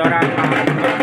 ਗੁਰਦੁਆਰਾ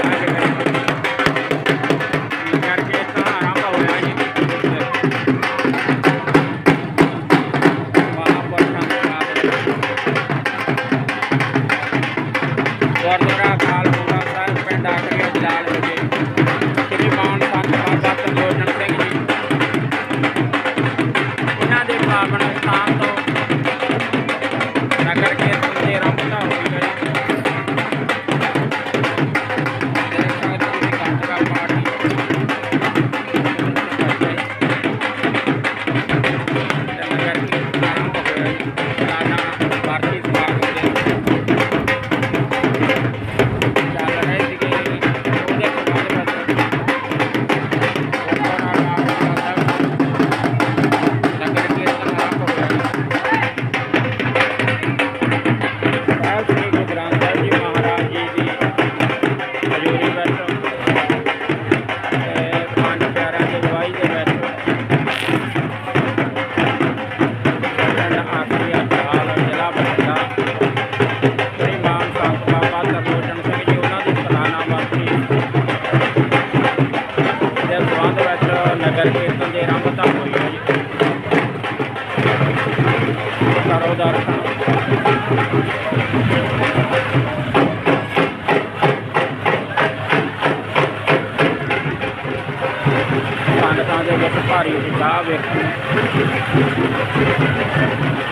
ਭਾਰੀ ਉਤਸ਼ਾਹ ਵੇਖਣ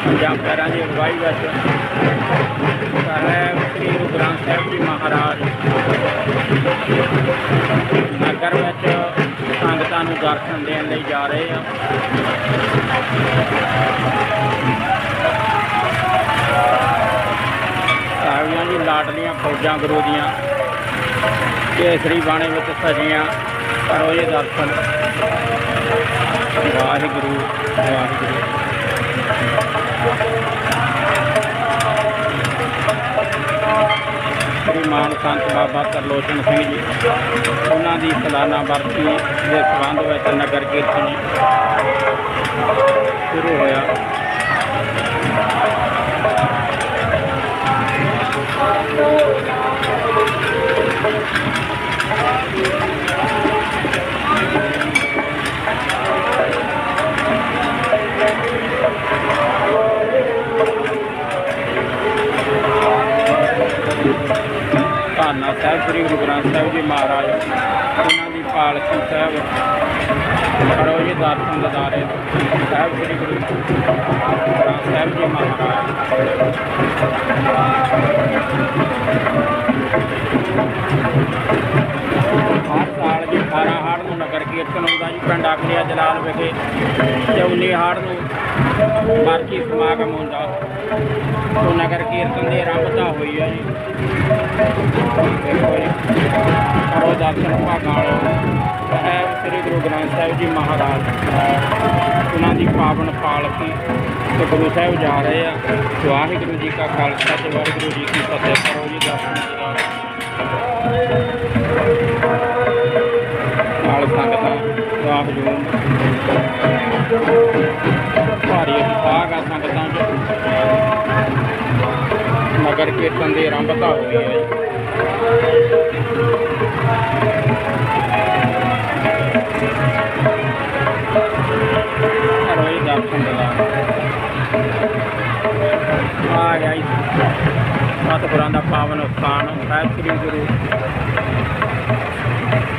ਪੰਜਾਬ ਪੈਰਾਂ ਦੀ ਅਗਵਾਈ ਵਿੱਚ ਸਾਹਿਬ ਸ੍ਰੀ ਗੁਰੂ ਗ੍ਰੰਥ ਸਾਹਿਬ ਜੀ ਮਹਾਰਾਜ। ਨਗਰ ਵਿੱਚ ਸੰਗਤਾਂ ਨੂੰ ਦਰਸ਼ਨ ਦੇਣ ਲਈ ਜਾ ਰਹੇ ਆ। ਸਾਹਿਬਾਂ ਜੀ ਲਾਡਲੀਆਂ, ਫੌਜਾਂ, ਗੁਰੂ ਦੀਆਂ, ਕੇਸਰੀ ਬਾਣੇ ਵਿੱਚ ਸਜੀਆਂ। ਕਰੋ ਇਹ ਦਰਸ਼ਨ। ਵਾਹਿਗੁਰੂ ਵਾਹਿਗੁਰੂ। ਸ੍ਰੀ ਮਾਨ ਸੰਤ ਬਾਬਾ ਤਰਲੋਚਨ ਸਿੰਘ ਜੀ, ਉਹਨਾਂ ਦੀ ਸਲਾਨਾ ਵਰਤੀ ਦੇ ਸੰਬੰਧ ਵਿੱਚ ਨਗਰ ਕੀਰਤਨ ਧੰਨਾ ਸਾਹਿਬ, ਸ੍ਰੀ ਗੁਰੂ ਗ੍ਰੰਥ ਸਾਹਿਬ ਜੀ ਮਹਾਰਾਜ, ਉਹਨਾਂ ਦੀ ਪਾਲਕੀ ਸਾਹਿਬ, ਕਰੋ ਜੀ ਦਰਸ਼ਨ ਦਿਦਾਰੇ। ਸਾਹਿਬ, ਸ੍ਰੀ ਗੁਰੂ ਗ੍ਰੰਥ ਸਾਹਿਬ ਜੀ ਮਹਾਰਾਜ। ਹਰ ਸਾਲ ਜੀ 18 ਹਾੜ ਨੂੰ ਨਗਰ ਕੀਰਤਨ ਹੁੰਦਾ ਜੀ, ਪਿੰਡ ਆਖੜੀਆ ਜਲਾਲ ਵਿਖੇ ਤੇ 19 ਹਾੜ ਨੂੰ ਮਾਰਕੀ ਸਮਾਗਮ ਹੁੰਦਾ। ਤੋਂ ਨਗਰ ਕੀਰਤਨ ਦੀ ਆਰੰਭਤਾ ਹੋਈ ਹੈ ਜੀ। ਦੇਖੋ ਜੀ, ਕਰੋ ਦਰਸ਼ਨ ਭਾਗਾਂ ਸਾਹਿਬ ਸ੍ਰੀ ਗੁਰੂ ਗ੍ਰੰਥ ਸਾਹਿਬ ਜੀ ਮਹਾਰਾਜ, ਉਹਨਾਂ ਦੀ ਪਾਵਨ ਪਾਲਕੀ ਤੇ ਗੁਰੂ ਸਾਹਿਬ ਜਾ ਰਹੇ ਆ। ਵਾਹਿਗੁਰੂ ਜੀ ਕਾ ਖਾਲਸਾ ਤੇ ਵਾਹਿਗੁਰੂ ਜੀ ਕੀ ਫਤਿਹ। ਕਰੋ ਜੀ ਦਰਸ਼ਨ ਨਾਲ ਸੰਗਤਾਂ, ਵਾਹਿਗੁਰੂ। ਭਾਰੀ ਨਗਰ ਕੀਰਤਨ ਦੀ ਆਰੰਭਤਾ ਹੋਈ ਹੈ ਜੀ। ਦਰਸ਼ਨ ਦਿਦਾਰ ਆ ਗਿਆ ਜੀ। ਸਤਿਗੁਰਾਂ ਦਾ ਪਾਵਨ ਸਥਾਨ, ਸਾਹਿਬ ਸ੍ਰੀ ਗੁਰੂ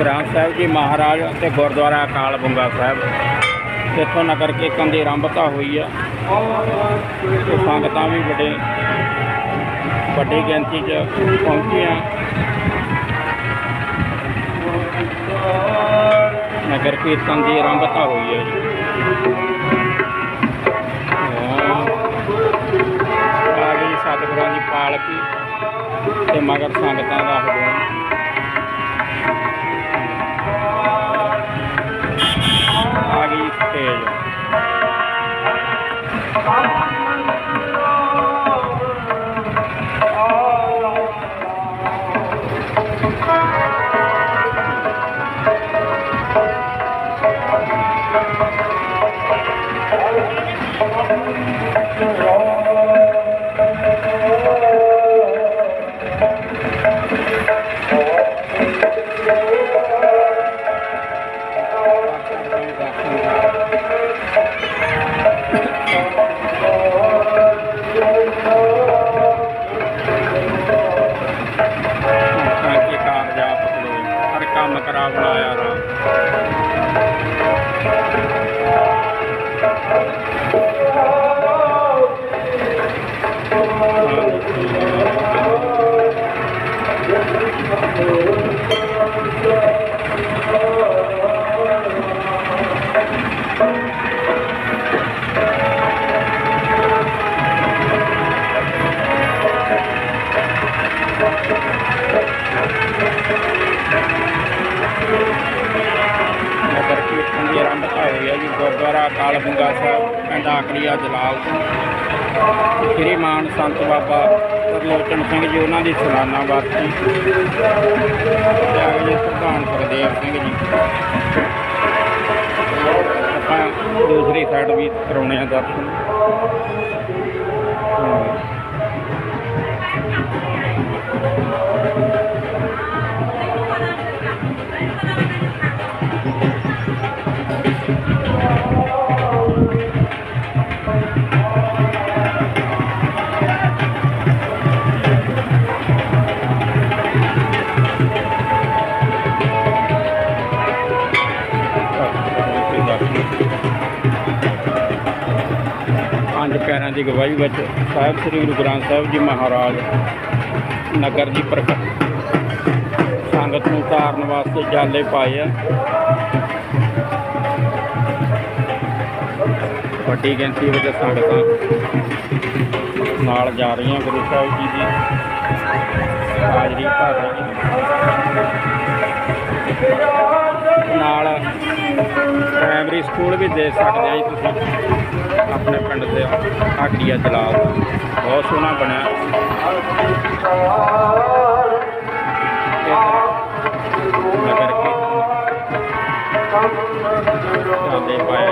ਗ੍ਰੰਥ ਸਾਹਿਬ ਜੀ ਮਹਾਰਾਜ ਅਤੇ ਗੁਰਦੁਆਰਾ ਅਕਾਲ ਬੰਗਾ ਸਾਹਿਬ। ਇੱਥੋਂ ਨਗਰ ਕੀਰਤਨ ਦੀ ਆਰੰਭਤਾ ਹੋਈ ਆ। ਤੇ ਸੰਗਤਾਂ ਵੀ ਵੱਡੇ ਵੱਡੀ ਗਿਣਤੀ 'ਚ ਪਹੁੰਚੀਆਂ। ਨਗਰ ਕੀਰਤਨ ਦੀ ਆਰੰਭਤਾ ਹੋਈ ਹੈ ਜੀ। ਆ ਗਈ ਸਤਿਗੁਰਾਂ ਦੀ ਪਾਲਕੀ ਤੇ ਮਗਰ ਸੰਗਤਾਂ ਦਾ ਹਜੂਮ ਪਿੰਡ ਜਲਾਲ ਤੋਂ ਸ੍ਰੀ ਮਾਨ ਸੰਤ ਬਾਬਾ ਤਰਲੋਚਨ ਸਿੰਘ ਜੀ, ਉਹਨਾਂ ਦੀ ਸਲਾਨਾ ਵਰਸੀ ਤੇ ਜੀ, ਪ੍ਰਧਾਨ ਸੁਖਦੇਵ ਸਿੰਘ ਜੀ। ਆਪਾਂ ਦੂਸਰੀ ਸਾਈਡ ਵੀ ਕਰਾਉਣੇ ਆ ਦਰਸ਼ਨ। ਹਾਂ। ਪੰਜ ਪਿਆਰਿਆਂ ਦੀ ਗਵਾਹੀ ਵਿੱਚ ਸਾਹਿਬ ਸ੍ਰੀ ਗੁਰੂ ਗ੍ਰੰਥ ਸਾਹਿਬ ਜੀ ਮਹਾਰਾਜ ਨਗਰ ਦੀ ਪ੍ਰਕਟ ਸੰਗਤ ਨੂੰ ਧਾਰਨ ਵਾਸਤੇ ਜਾਲੇ ਪਾਏ ਆ। ਵੱਡੀ ਗਿਣਤੀ ਵਿੱਚ ਸੰਗਤਾਂ ਨਾਲ ਜਾ ਰਹੀਆਂ ਗੁਰੂ ਸਾਹਿਬ ਜੀ ਦੀ ਹਾਜ਼ਰੀ ਭਰ ਰਹੀਆਂ। ਨਾਲ ਪ੍ਰਾਇਮਰੀ ਸਕੂਲ ਵੀ ਦੇਖ ਸਕਦੇ ਆ ਜੀ ਤੁਸੀਂ। ਆਪਣੇ ਪਿੰਡ ਦੇ ਆਗੜੀਆ ਜਲਾਲ। ਬਹੁਤ ਸੋਹਣਾ ਬਣਿਆ। ਇੱਧਰ ਨਗਰ ਕੇ ਚਾਲੇ ਪਾਏ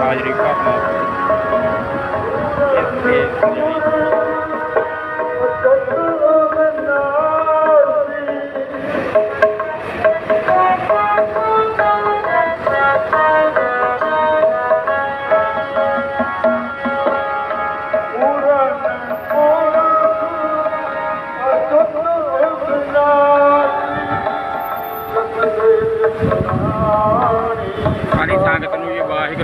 ਪਹੁੰਚਿਆ ਜੀ ਹਾਜ਼ਰੀ ਭਰਨ